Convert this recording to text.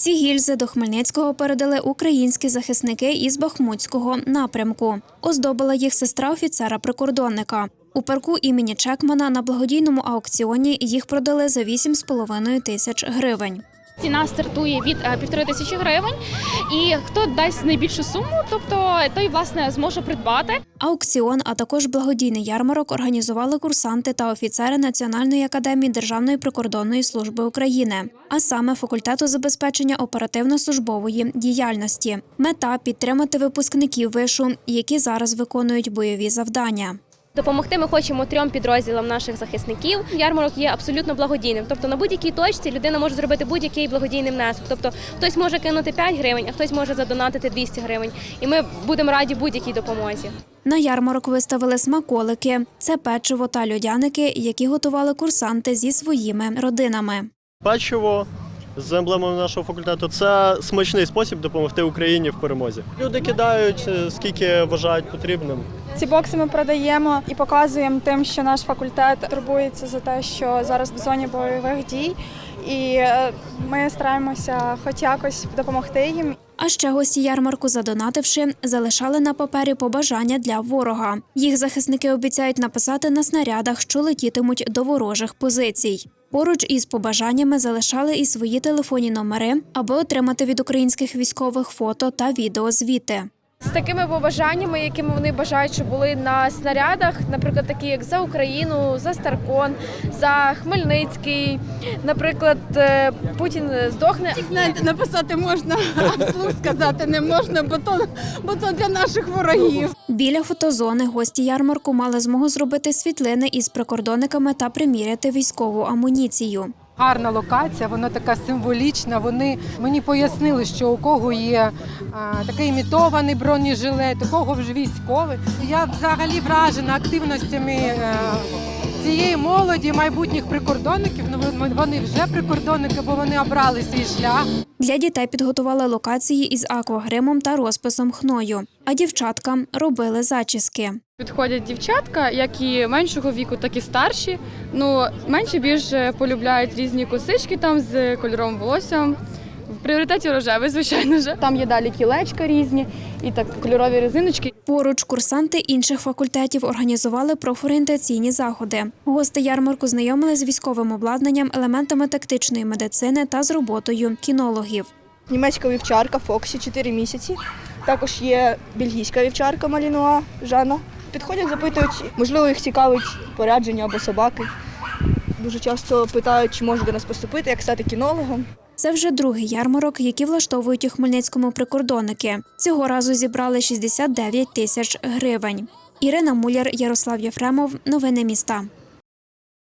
Ці гільзи до Хмельницького передали українські захисники із Бахмутського напрямку. Оздобила їх сестра офіцера-прикордонника. У парку імені Чекмана на благодійному аукціоні їх продали за 8,5 тисяч гривень. Ціна стартує від е, півтори тисячі гривень, і хто дасть найбільшу суму, тобто той власне зможе придбати. Аукціон, а також благодійний ярмарок організували курсанти та офіцери Національної академії Державної прикордонної служби України, а саме факультету забезпечення оперативно-службової діяльності. Мета підтримати випускників вишу, які зараз виконують бойові завдання. Допомогти ми хочемо трьом підрозділам наших захисників. Ярмарок є абсолютно благодійним. Тобто на будь-якій точці людина може зробити будь-який благодійний внесок. Тобто хтось може кинути 5 гривень, а хтось може задонатити 200 гривень. І ми будемо раді будь-якій допомозі. На ярмарок виставили смаколики, це печиво та льодяники, які готували курсанти зі своїми родинами. Печиво з емблемою нашого факультету це смачний спосіб допомогти Україні в перемозі. Люди кидають е, скільки вважають потрібним. Ці бокси ми продаємо і показуємо тим, що наш факультет турбується за те, що зараз в зоні бойових дій, і е, ми стараємося хоч якось допомогти їм. А ще гості ярмарку, задонативши, залишали на папері побажання для ворога. Їх захисники обіцяють написати на снарядах, що летітимуть до ворожих позицій. Поруч із побажаннями залишали і свої телефонні номери, аби отримати від українських військових фото та відеозвіти. З такими побажаннями, якими вони бажають, щоб були на снарядах, наприклад, такі як за Україну, за Старкон, за Хмельницький. Наприклад, е, Путін здохне. Знаєте, написати можна, а вслух сказати не можна, бо то, бо то для наших ворогів. Біля фотозони гості ярмарку мали змогу зробити світлини із прикордонниками та приміряти військову амуніцію. Гарна локація, вона така символічна. Вони мені пояснили, що у кого є а, такий імітований бронежилет, у кого вже військовий. Я взагалі вражена активностями е, цієї молоді, майбутніх прикордонників. Ну вони вже прикордонники, бо вони обрали свій шлях. Для дітей підготували локації із аквагримом та розписом хною, а дівчаткам робили зачіски. Підходять дівчатка, як і меншого віку, так і старші. Ну, менші більше полюбляють різні косички там з кольором волосся. В пріоритеті рожевий, звичайно ж. Там є далі кілечка різні і так кольорові резиночки. Поруч курсанти інших факультетів організували профорієнтаційні заходи. Гости ярмарку знайомили з військовим обладнанням, елементами тактичної медицини та з роботою кінологів. Німецька вівчарка Фоксі 4 місяці. Також є бельгійська вівчарка Малінуа Жана. Підходять, запитують, можливо, їх цікавить порядження або собаки. Дуже часто питають, чи можуть до нас поступити, як стати кінологом. Це вже другий ярмарок, який влаштовують у Хмельницькому прикордонники. Цього разу зібрали 69 тисяч гривень. Ірина Муляр, Ярослав Єфремов. Новини міста.